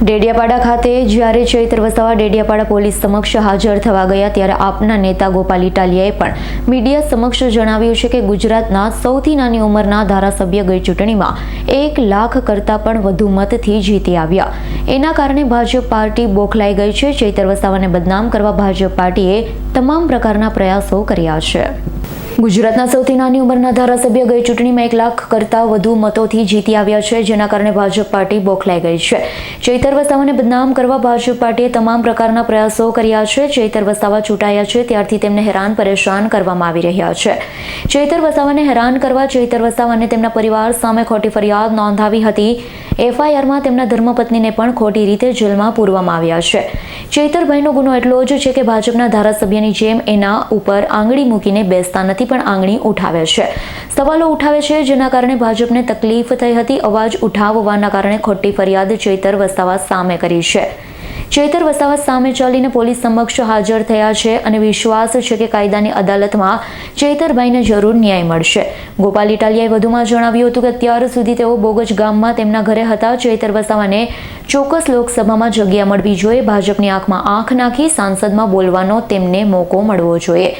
ડેડિયાપાડા ખાતે જ્યારે ચૈત્ર વસાવા ડેડિયાપાડા પોલીસ સમક્ષ હાજર થવા ગયા ત્યારે આપના નેતા ગોપાલ ઇટાલિયાએ પણ મીડિયા સમક્ષ જણાવ્યું છે કે ગુજરાતના સૌથી નાની ઉંમરના ધારાસભ્ય ગઈ ચૂંટણીમાં એક લાખ કરતાં પણ વધુ મતથી જીતી આવ્યા. એના કારણે ભાજપ પાર્ટી બોખલાઈ ગઈ છે. ચૈતર વસાવાને બદનામ કરવા ભાજપ પાર્ટીએ તમામ પ્રકારના પ્રયાસો કર્યા છે. ગુજરાતના સૌથી નાની ઉંમરના ધારાસભ્ય ગઈ ચૂંટણીમાં એક લાખ કરતાં વધુ મતોથી જીતી આવ્યા છે, જેના કારણે ભાજપ પાર્ટી બોખલાઈ ગઈ છે. ચૈતર વસાવાને બદનામ કરવા ભાજપ પાર્ટીએ તમામ પ્રકારના પ્રયાસો કર્યા છે. ચૈતર વસાવા ચૂંટાયા છે, ત્યારથી તેમને હેરાન પરેશાન કરવામાં આવી રહ્યા છે. ચૈતર વસાવાને હેરાન કરવા ચૈતર વસાવા અને તેમના પરિવાર સામે ખોટી ફરિયાદ નોંધાવી હતી. એફઆઈઆરમાં તેમના ધર્મપત્નીને પણ ખોટી રીતે જેલમાં પૂરવામાં આવ્યા છે. ચૈતરભાઈનો ગુનો એટલો જ છે કે ભાજપના ધારાસભ્યની જેમ એના ઉપર આંગળી મૂકીને બેસતા નથી પણ આંગળી ઉઠાવે છે. સવાલો ઉઠાવે છે, જેના કારણે ભાજપને તકલીફ થઈ હતી. અવાજ ઉઠાવવાના કારણે ખોટી ફરિયાદ ચૈતર વસાવા સામે કરી છે. ચૈતર વસાવા સામે ચાલીને પોલીસ સમક્ષ હાજર થયા છે અને વિશ્વાસ છે કે કાયદાની અદાલતમાં ચૈતરભાઈને જરૂર ન્યાય મળશે. ગોપાલ ઇટાલિયાએ વધુમાં જણાવ્યું હતું કે અત્યાર સુધી તેઓ બોગજ ગામમાં તેમના ઘરે હતા. ચૈતર વસાવાને ચોક્કસ લોકસભામાં જગ્યા મળવી જોઈએ. ભાજપની આંખમાં આંખ નાખી સાંસદમાં બોલવાનો તેમને મોકો મળવો જોઈએ.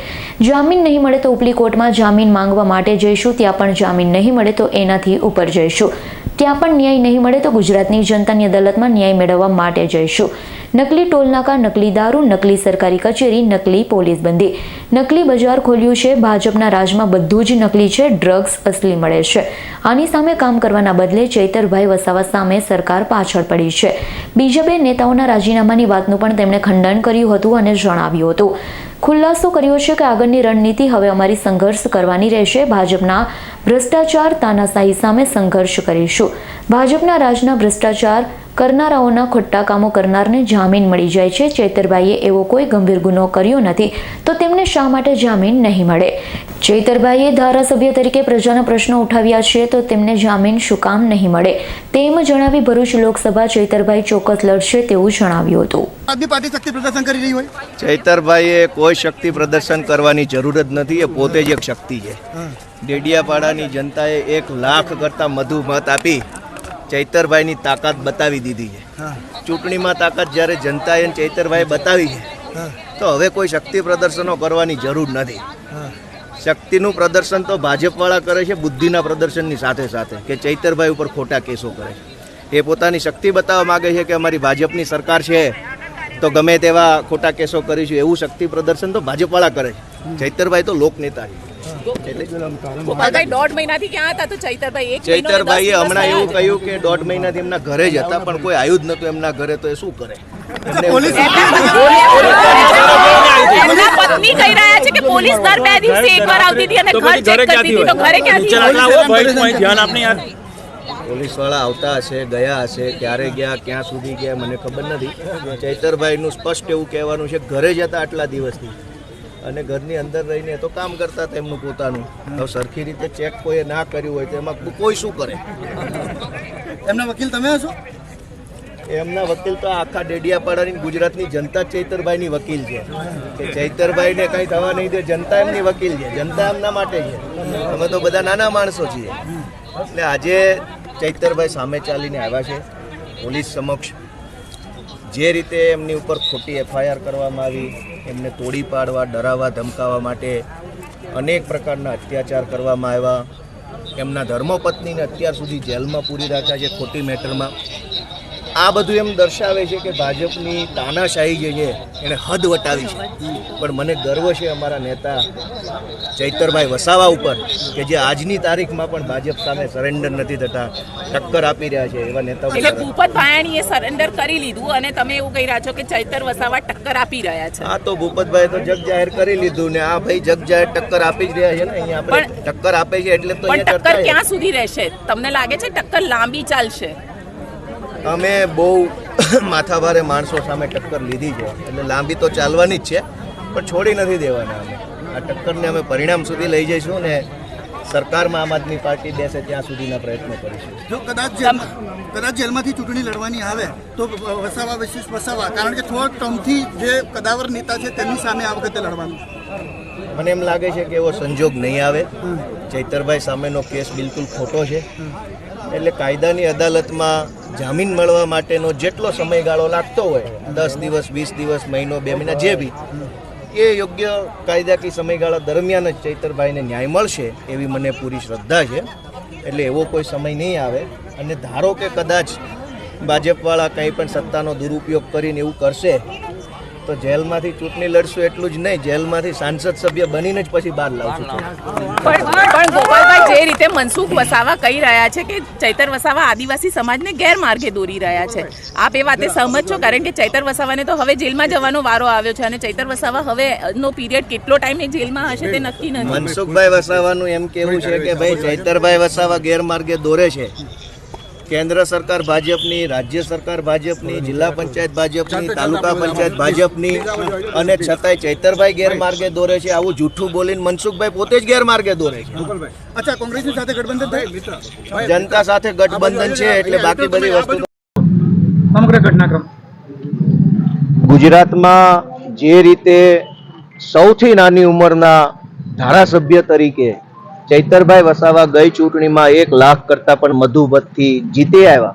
જામીન નહીં મળે તો ઉપલી કોર્ટમાં જામીન માંગવા માટે જઈશું. ત્યાં પણ જામીન નહીં મળે તો એનાથી ઉપર જઈશું. ત્યાં પણ ન્યાય નહીં મળે તો ગુજરાતની જનતાની અદાલતમાં ન્યાય મેળવવા માટે જઈશું. નકલી ટોલનાકા, નકલી દારૂ, નકલી સરકારી કચેરી, નકલી પોલીસ બંદી. નકલી બજાર ખોલ્યું છે. ભાજપના રાજમાં બધું જ નકલી છે. ડ્રગ્સ અસલી મળે છે. આની સામે કામ કરવાના બદલે ચૈતરભાઈ વસાવા સામે સરકાર પાછળ પડી છે. બીજા બે નેતાઓના રાજીનામાની વાતનું પણ તેમણે ખંડન કર્યું હતું અને જણાવ્યું હતું. ખુલાસો કર્યો છે કે આગળની રણનીતિ હવે અમારી સંઘર્ષ કરવાની રહેશે. ભાજપના ભ્રષ્ટાચાર તાનાશાહી સામે સંઘર્ષ કરીશું. ભાજપના રાજના ભ્રષ્ટાચાર કરનારાઓના ખોટા કામો કરનારને જામીન મળી જાય છે. ચૈતરભાઈએ એવો કોઈ ગંભીર ગુનો કર્યો નથી તો તેમને શા માટે જામીન નહીં મળે? ચૈતરભાઈએ ધારાસભ્ય તરીકે પ્રજાના પ્રશ્નો ઉઠાવ્યા છે તો તેમને જામીન શું કામ નહીં મળે? તેમ જણાવી ભરૂચ લોકસભા ચેતરભાઈ ચોક્કસ લડશે તેવું જણાવ્યું હતું. આદમી પાર્ટી શક્તિ પ્રદર્શન કરી રહી હોય. ચૈતરભાઈએ કોઈ શક્તિ પ્રદર્શન કરવાની જરૂર જ નથી એ પોતે જ એક શક્તિ છે. ડેડિયાપાડાની જનતાએ એક લાખ કરતાં વધુ મત આપી ચૈતરભાઈની તાકાત બતાવી દીધી છે. ચૂંટણીમાં તાકાત જ્યારે જનતાએ ચૈતરભાઈ બતાવી છે તો હવે કોઈ શક્તિ પ્રદર્શનો કરવાની જરૂર નથી. શક્તિનું પ્રદર્શન તો ભાજપવાળા કરે છે બુદ્ધિના પ્રદર્શનની સાથે સાથે કે ચૈતરભાઈ ઉપર ખોટા કેસો કરે છે. એ પોતાની શક્તિ બતાવવા માગે છે કે અમારી ભાજપની સરકાર છે તો ગમે તેવા ખોટા કેસો કરીશું એવું શક્તિ પ્રદર્શન તો ભાજપવાળા કરે છે. ચૈતરભાઈ તો લોકનેતા છે. ગોપાલભાઈ દોઢ મહિનાથી ક્યાં હતા તો ચૈતરભાઈ એક મહિનો ને દસ ચૈતરભાઈએ હમણાં એવું કહ્યું કે દોઢ મહિનાથી એમના ઘરે જ હતા પણ કોઈ આવ્યું જ નતું એમના ઘરે તો એ શું કરે? પોલીસ પત્ની કહી રહ્યા છે કે પોલીસ દર બે દિવસે એકવાર આવતી હતી અને ઘર ચેક કરતી હતી? તો ઘરે ક્યાંથી પોલીસ વાળા આવતા હશે ગયા હશે ક્યારે ગયા ક્યાં સુધી ગયા મને ખબર નથી. ચૈતરભાઈનું સ્પષ્ટ એવું કહેવાનું છે ઘરે જ હતા આટલા દિવસથી. અને ઘરની અંદર રહીને તો કામ કરતા એમનું પોતાનું. હવે સરખી રીતે ચેક કોઈએ ના કર્યું હોય તો એમાં કોઈ શું કરે? એમના વકીલ તમે હશો? એમના વકીલ તો આખા ડેડિયાપાડાની ગુજરાતની જનતા ચૈતરભાઈની વકીલ છે. કે ચૈતરભાઈને કંઈ થવા નહીં દે જનતા એમની વકીલ છે જનતા એમના માટે છે. અમે તો બધા નાના માણસો છીએ. એટલે આજે ચૈતરભાઈ સામે ચાલીને આવ્યા છે. પોલીસ સમક્ષ જે રીતે એમની ઉપર ખોટી એફઆઈઆર કરવામાં આવી, એમને તોડી પાડવા, ડરાવવા, ધમકાવવા માટે અનેક પ્રકારના અત્યાચાર કરવામાં આવ્યા. એમના ધર્મપત્નીને અત્યાર સુધી જેલમાં પૂરી રાખ્યા છે ખોટી મેટરમાં. આ બધું એમ દર્શાવે છે કે ભાજપની તાનાશાહી જે છે એણે હદ વટાવી છે. પણ મને ગર્વ છે અમારા નેતા ચૈતરભાઈ વસાવા ઉપર કે જે આજની તારીખમાં પણ ભાજપ સામે સરેન્ડર નથી થતા ટક્કર આપી રહ્યા છે એવા નેતાઓ એટલે ભૂપત ભાયાણીએ સરેન્ડર કરી લીધું અને તમે એવું કહી રહ્યા છો કે ચૈતર વસાવા ટક્કર આપી રહ્યા છે. હા તો ભૂપતભાઈ તો જગ જાહેર કરી લીધું ને આ ભાઈ જગ જાહેર ટક્કર આપી જ રહ્યા છે ને અહીંયા આપણે. પણ- ટક્કર આપે છે એટલે તો ટક્કર ક્યાં સુધી રહેશે? તમને લાગે છે ટક્કર લાંબી ચાલશે. અમે બહુ માથાભારે માણસો સામે ટક્કર લીધી છે. એટલે લાંબી તો ચાલવાની જ છે પણ છોડી નથી દેવાના અમે. આ ટક્કરને અમે પરિણામ સુધી લઈ જઈશું ને સરકારમાં આમ આદમી પાર્ટી બેસે ત્યાં સુધીના પ્રયત્નો કરીશું. જો કદાચ કદાચ જેલમાંથી ચૂંટણી લડવાની આવે તો વસાવા વિશેષ વસાવા કારણ કે થોડા ટર્મથી જે કદાવર નેતા છે તેની સામે આ વખતે લડવાનું. મને એમ લાગે છે કે એવો સંજોગ નહીં આવે. ચૈતરભાઈ સામેનો કેસ બિલકુલ ખોટો છે. એટલે કાયદાની અદાલતમાં જામીન મળવા માટેનો જેટલો સમયગાળો લાગતો હોય, દસ દિવસ, વીસ દિવસ, મહિનો, બે મહિના, જે બી, એ યોગ્ય કાયદાકીય સમયગાળા દરમિયાન જ ચૈતરભાઈને ન્યાય મળશે એવી મને પૂરી શ્રદ્ધા છે. એટલે એવો કોઈ સમય નહીં આવે. અને ધારો કે કદાચ ભાજપવાળા કંઈ પણ સત્તાનો દુરુપયોગ કરીને એવું કરશે, તો જેલમાંથી ચૂંટણી લડશું એટલું જ નહીં. જેલમાંથી સાંસદ સભ્ય બનીને જ પછી બહાર લાવશું. જે રીતે મનસુખ વસાવા કહી રહ્યા છે કે ચૈતર વસાવા આદિવાસી સમાજને ગેરમાર્ગે દોરી રહ્યા છે. આપ એ વાતે સહમત છો? કારણ કે ચૈતર વસાવાને તો હવે જેલમાં જવાનો વારો આવ્યો છે અને ચૈતર વસાવા હવે નો પીરિયડ કેટલો ટાઈમ એ જેલમાં હશે તે નક્કી નથી. મનસુખભાઈ વસાવાનું એમ કેવું છે કે ભાઈ ચૈતરભાઈ વસાવા ગેરમાર્ગે દોરે છે. કેન્દ્ર સરકાર ભાજપની રાજ્ય સરકાર ભાજપની જિલ્લા પંચાયત ભાજપની તાલુકા પંચાયત ભાજપની અને છતાંય ચૈતરભાઈ ગેરમાર્ગે દોરે છે. આવું જૂઠું બોલીને મનસુખભાઈ પોતે જ ગેરમાર્ગે દોરે છે. અચ્છા કોંગ્રેસની સાથે ગઠબંધન થાય? જનતા સાથે ગઠબંધન છે એટલે બાકી બધી વસ્તુ સમગ્ર ઘટનાક્રમ. ગુજરાતમાં જે રીતે સૌથી નાની ઉંમરના ધારાસભ્ય તરીકે ચૈતરભાઈ વસાવા ગઈ ચૂંટણીમાં એક લાખ કરતા પણ વધુ જીતી આવ્યા.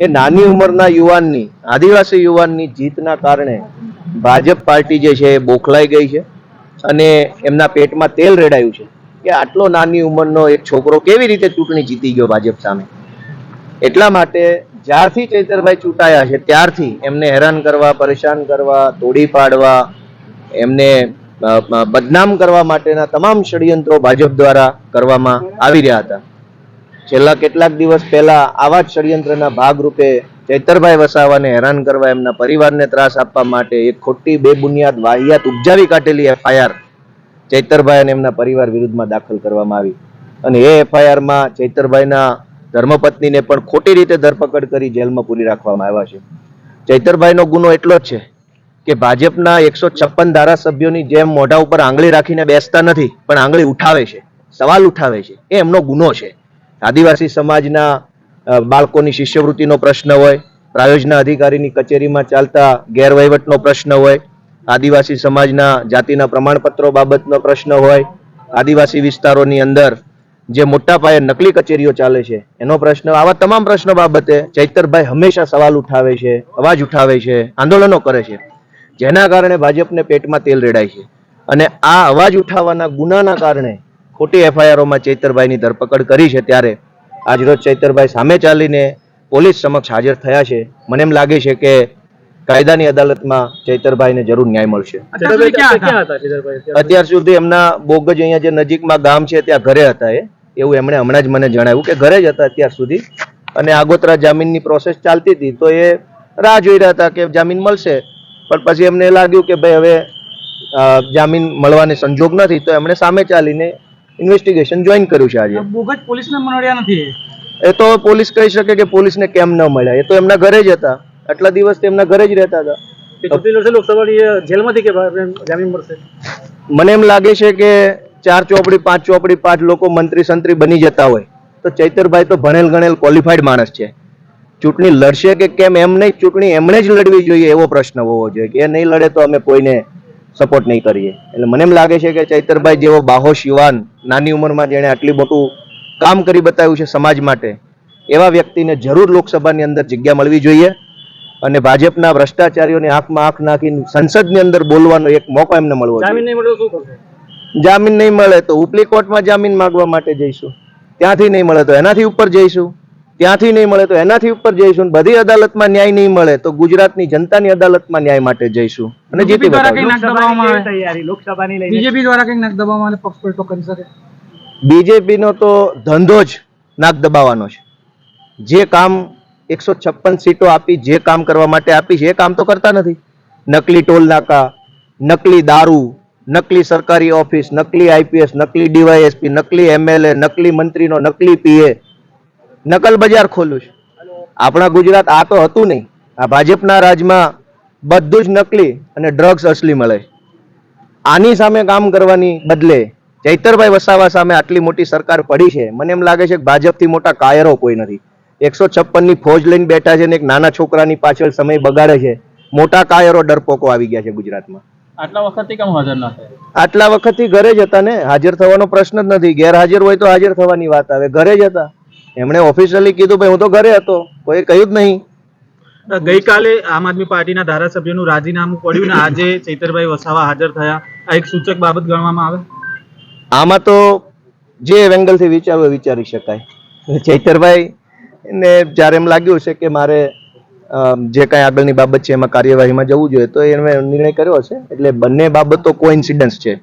એ નાની ઉંમરના યુવાનની, આદિવાસી યુવાનની જીતના કારણે ભાજપ પાર્ટી જે છે એ બોખલાઈ ગઈ છે અને એમના પેટમાં તેલ રેડાયું છે. કે આટલો નાની ઉંમરનો એક છોકરો કેવી રીતે ચૂંટણી જીતી ગયો ભાજપ સામે? એટલા માટે જ્યારથી ચૈતરભાઈ ચૂંટાયા છે, ત્યારથી એમને હેરાન કરવા, પરેશાન કરવા, તોડી પાડવા, એમને બદનામ કરવા માટેના તમામ ષડયંત્રો ભાજપ દ્વારા કરવામાં આવી રહ્યા હતા. છેલ્લા કેટલાક દિવસ પહેલા આવા જ ષડયંત્રના ભાગરૂપે ચૈતરભાઈ વસાવાને હેરાન કરવા એમના પરિવારને ત્રાસ આપવા માટે એક ખોટી બેબુનિયાદ વાહિયાત ઉપજાવી કાઢેલી એફઆઈઆર ચૈતરભાઈ અને એમના પરિવાર વિરુદ્ધમાં દાખલ કરવામાં આવી. અને એ એફઆઈઆરમાં ચૈતરભાઈના ધર્મપત્નીને પણ ખોટી રીતે ધરપકડ કરી જેલમાં પૂરી રાખવામાં આવ્યા છે. ચૈતરભાઈનો ગુનો એટલો જ છે કે ભાજપના એકસો છપ્પન ધારાસભ્યોની જેમ મોઢા ઉપર આંગળી રાખીને બેસતા નથી, પણ આંગળી ઉઠાવે છે, સવાલ ઉઠાવે છે, એ એમનો ગુનો છે. આદિવાસી સમાજના બાળકોની શિષ્યવૃત્તિનો પ્રશ્ન હોય, પ્રાયોજના અધિકારીની કચેરીમાં ચાલતા ગેરવહીવટનો પ્રશ્ન હોય, આદિવાસી સમાજના જાતિના પ્રમાણપત્રો બાબતનો પ્રશ્ન હોય, આદિવાસી વિસ્તારોની અંદર જે મોટા પાયે નકલી કચેરીઓ ચાલે છે, એનો પ્રશ્ન, આવા તમામ પ્રશ્નો બાબતે ચૈતરભાઈ હંમેશા સવાલ ઉઠાવે છે, અવાજ ઉઠાવે છે, આંદોલનો કરે છે. જેના કારણે ભાજપને પેટમાં તેલ રેડાય છે. અને આ અવાજ ઉઠાવવાના ગુનાના કારણે ખોટી એફઆઈઆરોમાં ચૈતરભાઈની ધરપકડ કરી છે ત્યારે આજરોજ ચૈતરભાઈ સામે ચાલીને પોલીસ સમક્ષ હાજર થયા છે. મને એમ લાગે છે કે કાયદાની અદાલતમાં ચૈતરભાઈને જરૂર ન્યાય મળશે. અત્યાર સુધી? એમના બોગજ અહીંયા જે નજીકમાં ગામ છે ત્યાં ઘરે હતા એ. એવું એમણે હમણાં જ મને જણાવ્યું કે ઘરે જ હતા અત્યાર સુધી. અને આગોતરા જામીનની પ્રોસેસ ચાલતી હતી તો એ રાહ જોઈ રહ્યા હતા કે જામીન મળશે. પણ પછી એમને લાગ્યું કે ભાઈ હવે જામીન મળવાની સંજોગ નથી તો એમણે સામે ચાલીને ઇન્વેસ્ટિગેશન જોઈન કર્યું છે આજે. બોગજ પોલીસને મળ્યા નથી. એ તો પોલીસ કહી શકે કે પોલીસને કેમ ન મળ્યા? એ તો એમના ઘરે જ હતા. આટલા દિવસ તેમના ઘરે જ રહેતા હતા. મને એમ લાગે છે કે ચાર ચોપડી પાંચ ચોપડી પાંચ લોકો મંત્રી સંત્રી બની જતા હોય. તો ચૈતરભાઈ તો ભણેલ ગણેલ ક્વોલિફાઈડ માણસ છે. ચૂંટણી લડશે કે કેમ એમ નહીં ચૂંટણી એમણે જ લડવી જોઈએ એવો પ્રશ્ન હોવો જોઈએ કે એ નહીં લડે તો અમે કોઈને સપોર્ટ નહીં કરીએ. એટલે મને એમ લાગે છે કે ચૈતરભાઈ જેવો બાહોશ યુવાન નાની ઉંમરમાં જેણે આટલી મોટું કામ કરી બતાવ્યું છે સમાજ માટે એવા વ્યક્તિને જરૂર લોકસભાની અંદર જગ્યા મળવી જોઈએ અને ભાજપના ભ્રષ્ટાચારીઓને આંખમાં આંખ નાખીને સંસદની અંદર બોલવાનો એક મોકો એમને મળવો જોઈએ. જામીન નહીં મળે તો ઉપલી કોર્ટમાં જામીન માંગવા માટે જઈશું. ત્યાંથી નહીં મળે તો એનાથી ઉપર જઈશું. ત્યાંથી નહીં મળે તો એનાથી ઉપર જઈશું બધી અદાલતમાં ન્યાય નહીં મળે તો ગુજરાતની જનતાની અદાલતમાં ન્યાય માટે જઈશું. અને જીતી બીજેપી દ્વારા કંઈક નાક દબાવવામાં આવે? બીજેપી દ્વારા કંઈક નાક દબાવવામાં પક્ષ પલટો કરી શકે? બીજેપીનો તો ધંધો જ નાક દબાવવાનો છે. જે કામ એકસો છપ્પન સીટો આપી જે કામ કરવા માટે આપી છે એ કામ તો કરતા નથી. નકલી ટોલ નાકા નકલી દારૂ નકલી સરકારી ઓફિસ નકલી આઈપીએસ નકલી ડીવાયએસપી નકલી એમએલએ નકલી મંત્રીનો નકલી પીએ નકલ બજાર ખોલું છે. આપણા ગુજરાત આ તો હતું નહીં. આ ભાજપના રાજમાં બધું જ નકલી અને ડ્રગ્સ અસલી મળે આની સામે કામ કરવાની બદલે ચૈતરભાઈ વસાવા સામે આટલી મોટી સરકાર પડી છે. મને એમ લાગે છે કે ભાજપથી મોટા કાયરો કોઈ નથી. એકસો છપ્પનની ફોજ લઈને બેઠા છે ને એક નાના છોકરાની પાછળ સમય બગાડે છે. મોટા કાયરો ડરપોકો આવી ગયા છે ગુજરાતમાં. આટલા વખતથી કેમ હાજર ના થાય? આટલા વખતથી ઘરે જ હતા ને. હાજર થવાનો પ્રશ્ન જ નથી. ગેરહાજર હોય તો હાજર થવાની વાત આવે. ઘરે જ હતા. એમણે ઓફિશિયલી કીધું ભાઈ હું તો ઘરે હતો. કોઈ કહ્યું જ નહીં. ગઈકાલે આમ આદમી પાર્ટીના ધારાસભ્યનું રાજીનામું પડ્યું ને આજે ચૈતરભાઈ વસાવા હાજર થયા. આ એક સૂચક બાબત ગણવામાં આવે? આમાં તો જે એંગલથી વિચારવું વિચારી શકાય. ચૈતરભાઈ ને જ્યારે એમ લાગ્યું છે કે મારે જે કાંઈ આગળની બાબત છે એમાં કાર્યવાહીમાં જવું જોઈએ તો એને નિર્ણય કર્યો છે એટલે બંને બાબતો કોઇન્સિડન્સ છે.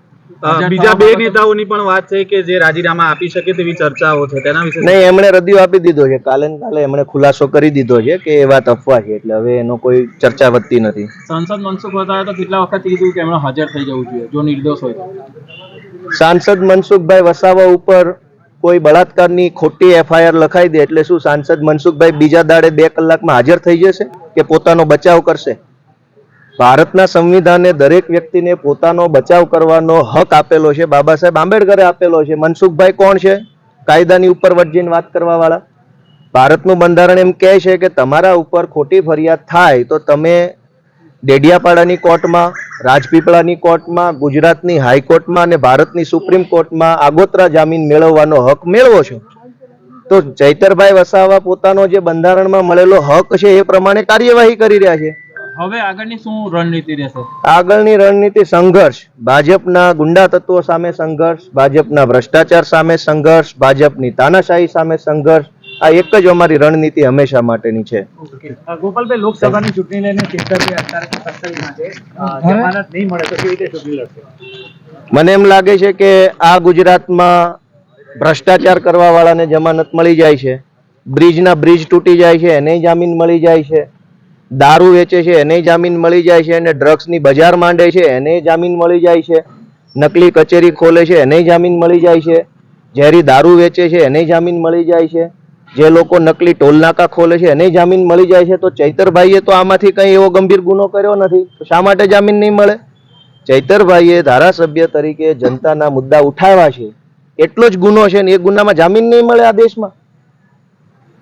બીજા બે નેતાઓની પણ વાત છે કે જે રાજીનામા આપી શકે તેવી ચર્ચાઓ છે તેના વિશે નહીં એમણે રદિયો આપી દીધો છે. કાલે કાલે એમણે ખુલાસો કરી દીધો છે કે એ વાત અફવા છે એટલે હવે એનો કોઈ ચર્ચા વધતી નથી. સાંસદ મનસુખ વસાવે તો કેટલા વખત કીધું કે એમણે હાજર થઈ જવું જોઈએ જો નિર્દોષ હોય સાંસદ મનસુખભાઈ વસાવા ઉપર કોઈ બળાત્કારની ખોટી એફઆઈઆર લખાઈ દે એટલે શું સાંસદ મનસુખભાઈ બીજા દાડે બે કલાકમાં હાજર થઈ જશે કે પોતાનો બચાવ કરશે? ભારતના સંવિધાને દરેક વ્યક્તિને પોતાનો બચાવ કરવાનો હક આપેલો છે. બાબા સાહેબ આંબેડકરે આપેલો છે. મનસુખભાઈ કોણ છે? કાયદાની ઉપર વટજીને વાત કરવા વાળા ભારતનું બંધારણ એમ કહે છે કે તમારા ઉપર ખોટી ફરિયાદ થાય તો તમે ડેડિયાપાડાની કોર્ટમાં, રાજપીપળાની કોર્ટમાં, ગુજરાતની હાઈકોર્ટમાં અને ભારતની સુપ્રીમ કોર્ટમાં આગોતરા જામીન મેળવવાનો હક મેળવો છો. તો ચૈતરભાઈ વસાવા પોતાનો જે બંધારણમાં મળેલો હક છે એ પ્રમાણે કાર્યવાહી કરી રહ્યા છે. હવે આગળની શું રણનીતિ રહેશે? આગળની રણનીતિ સંઘર્ષ. ભાજપના ગુંડા તત્વો સામે સંઘર્ષ ભાજપના ભ્રષ્ટાચાર સામે સંઘર્ષ ભાજપની તાનાશાહી સામે સંઘર્ષ. આ એક જ અમારી રણનીતિ હંમેશા માટેની છે. ગોપાલભાઈ લોકસભાની ચૂંટણી લઈને અત્યારે છે જમાનત નહીં મળે તો કેવી રીતે ચૂંટણી લડશે? મને એમ લાગે છે કે આ ગુજરાતમાં ભ્રષ્ટાચાર કરવા વાળાને જમાનત મળી જાય છે. બ્રિજના બ્રિજ તૂટી જાય છે એને જામીન મળી જાય છે. દારૂ વેચે છે, એને જામીન મળી જાય છે અને ડ્રગ્સની બજાર માંડે છે, એને જામીન મળી જાય છે. નકલી કચેરી ખોલે છે, એને જામીન મળી જાય છે. ઝેરી દારૂ વેચે છે, એને જામીન મળી જાય છે. જે લોકો નકલી ટોલનાકા ખોલે છે, એને જામીન મળી જાય છે. તો ચૈતરભાઈએ તો આમાંથી કંઈ એવો ગંભીર ગુનો કર્યો નથી. તો શા માટે જામીન નહીં મળે? ચૈતરભાઈએ ધારાસભ્ય તરીકે જનતાના મુદ્દા ઉઠાવ્યા છે. એટલો જ ગુનો છે ને એ ગુનામાં જામીન નહીં મળે આ દેશમાં?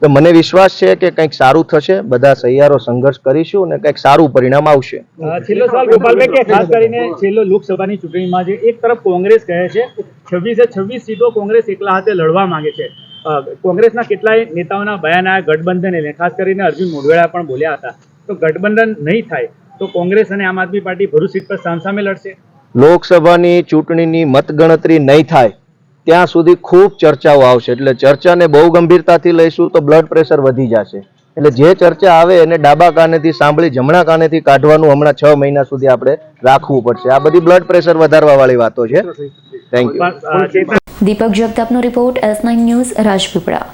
તો મને વિશ્વાસ છે કે કંઈક સારું થશે બધા સહિયારો સંઘર્ષ કરીશું અને કંઈક સારું પરિણામ આવશે. છેલ્લો સવાલ ગોપાલભાઈ કે ખાસ કરીને છેલ્લો લોકસભાની ચૂંટણીમાં જે એક તરફ કોંગ્રેસ કહે છે છવ્વીસે છવ્વીસ સીટો કોંગ્રેસ એકલા હાથે લડવા માંગે છે. કોંગ્રેસના કેટલાય નેતાઓના બયાન આ ગઠબંધન ખાસ કરીને અર્જુન મોઢવેડા પણ બોલ્યા હતા. તો ગઠબંધન નહીં થાય તો કોંગ્રેસ અને આમ આદમી પાર્ટી ભરૂચ સીટ પર સામસામે લડશે. લોકસભાની ચૂંટણીની મતગણતરી નહીં થાય ત્યાં સુધી ખૂબ ચર્ચાઓ આવશે. એટલે ચર્ચાને બહુ ગંભીરતાથી લઈશું તો બ્લડ પ્રેશર વધી જશે. એટલે જે ચર્ચા આવે એને ડાબા કાનેથી સાંભળી જમણા કાનેથી કાઢવાનું હમણાં છ મહિના સુધી આપણે રાખવું પડશે. આ બધી બ્લડ પ્રેશર વધારવા વાળી વાતો છે. Thank you Deepak જગતાપનો report S nine news Rajpipla.